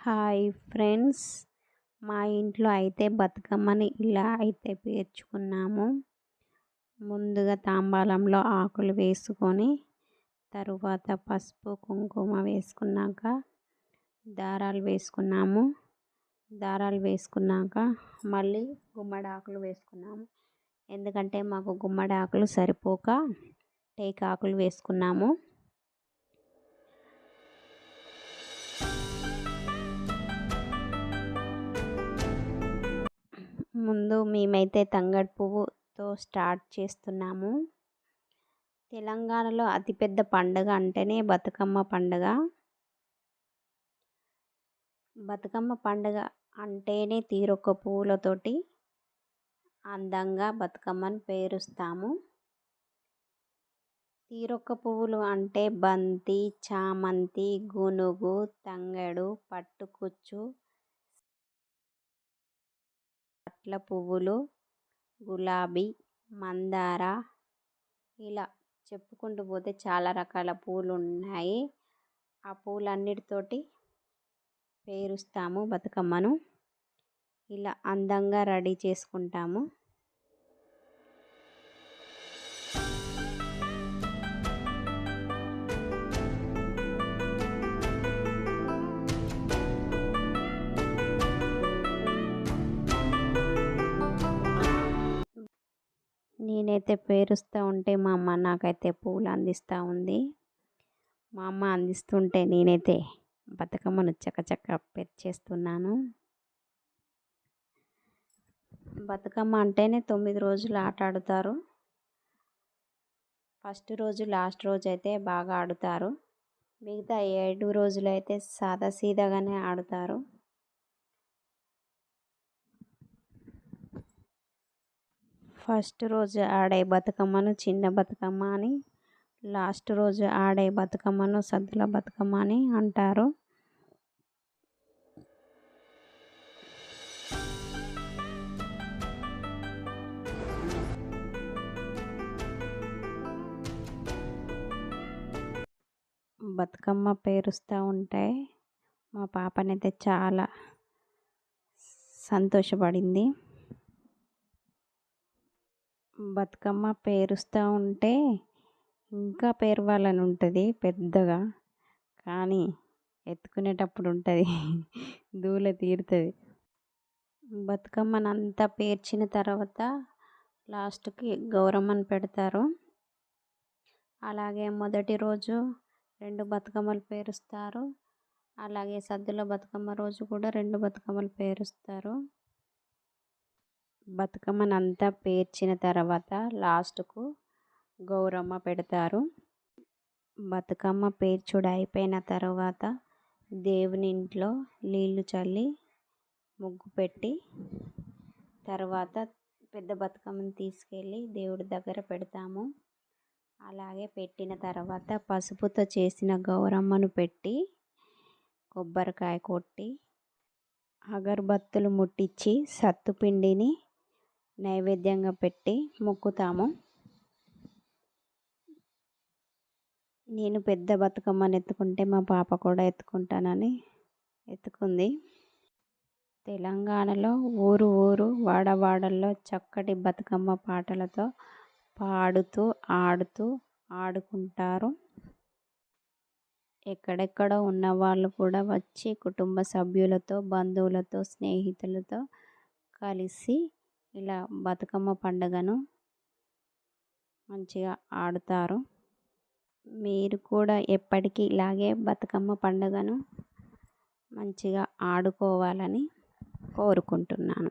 Hi friends మా ఇంట్లో అయితే బతుకమ్మని ఇలా అయితే పేర్చుకున్నాము. ముందుగా తాంబాలంలో ఆకులు వేసుకొని తరువాత పసుపు కుంకుమ వేసుకున్నాక దారాలు వేసుకున్నాము. దారాలు వేసుకున్నాక మళ్ళీ గుమ్మడి ఆకులు వేసుకున్నాము. ఎందుకంటే మాకు గుమ్మడి ఆకులు సరిపోక టేకాకులు వేసుకున్నాము. ముందు మేమైతే తంగడి పువ్వుతో స్టార్ట్ చేస్తున్నాము. తెలంగాణలో అతిపెద్ద పండుగ అంటేనే బతుకమ్మ పండుగ. బతుకమ్మ పండుగ అంటేనే తీరొక్క పువ్వులతోటి అందంగా బతుకమ్మను పేరుస్తాము. తీరొక్క పువ్వులు అంటే బంతి చామంతి గునుగు తంగెడు పట్టుకుచ్చు కట్ల పువ్వులు గులాబీ మందార ఇలా చెప్పుకుంటూ పోతే చాలా రకాల పూలు ఉన్నాయి ఆ పూలన్నిటితోటి పేరుస్తాము బతుకమ్మను. ఇలా అందంగా రెడీ చేసుకుంటాము. నేనైతే పేరుస్తూ ఉంటే మా అమ్మ నాకైతే పూలు అందిస్తూ ఉంది. మా అమ్మ అందిస్తుంటే నేనైతే బతుకమ్మను చక్కచక్క పెరిచేస్తున్నాను. బతుకమ్మ అంటేనే తొమ్మిది రోజులు ఆట ఆడుతారు. ఫస్ట్ రోజు లాస్ట్ రోజు అయితే బాగా ఆడుతారు. మిగతా ఏడు రోజులు అయితే సాదా సీదాగానే ఆడుతారు. ఫస్ట్ రోజు ఆడే బతుకమ్మను చిన్న బతుకమ్మ అని లాస్ట్ రోజు ఆడే బతుకమ్మను సద్దుల బతుకమ్మ అని అంటారు. బతుకమ్మ పేరుస్తూ ఉంటే మా పాపనైతే చాలా సంతోషపడింది. బతుకమ్మ పేరుస్తూ ఉంటే ఇంకా పేరవాలని ఉంటుంది పెద్దగా. కానీ ఎత్తుకునేటప్పుడు ఉంటుంది. దూల తీరుతుంది. బతుకమ్మను అంతా పేర్చిన తర్వాత లాస్ట్కి గౌరమ్మను పెడతారు. అలాగే మొదటి రోజు రెండు బతుకమ్మలు పేరుస్తారు. అలాగే సద్దుల బతుకమ్మ రోజు కూడా రెండు బతుకమ్మలు పేరుస్తారు. బతుకమ్మనంతా పేర్చిన తర్వాత లాస్ట్కు గౌరమ్మ పెడతారు. బతుకమ్మ పేర్చుడు అయిపోయిన తర్వాత దేవుని ఇంట్లో నీళ్ళు చల్లి ముగ్గు పెట్టి తర్వాత పెద్ద బతుకమ్మని తీసుకెళ్ళి దేవుడి దగ్గర పెడతాము. అలాగే పెట్టిన తర్వాత పసుపుతో చేసిన గౌరమ్మను పెట్టి కొబ్బరికాయ కొట్టి అగరబత్తులు ముట్టించి సత్తుపిండిని నైవేద్యంగా పెట్టి మొక్కుతాము. నేను పెద్ద బతుకమ్మని ఎత్తుకుంటే మా పాప కూడా ఎత్తుకుంటానని ఎత్తుకుంది. తెలంగాణలో ఊరు ఊరు వాడవాడల్లో చక్కటి బతుకమ్మ పాటలతో పాడుతూ ఆడుతూ ఆడుకుంటారు. ఎక్కడెక్కడో ఉన్న వాళ్ళు కూడా వచ్చి కుటుంబ సభ్యులతో బంధువులతో స్నేహితులతో కలిసి ఇలా బతుకమ్మ పండుగను మంచిగా ఆడుతారు. మీరు కూడా ఎప్పటికీ ఇలాగే బతుకమ్మ పండుగను మంచిగా ఆడుకోవాలని కోరుకుంటున్నాను.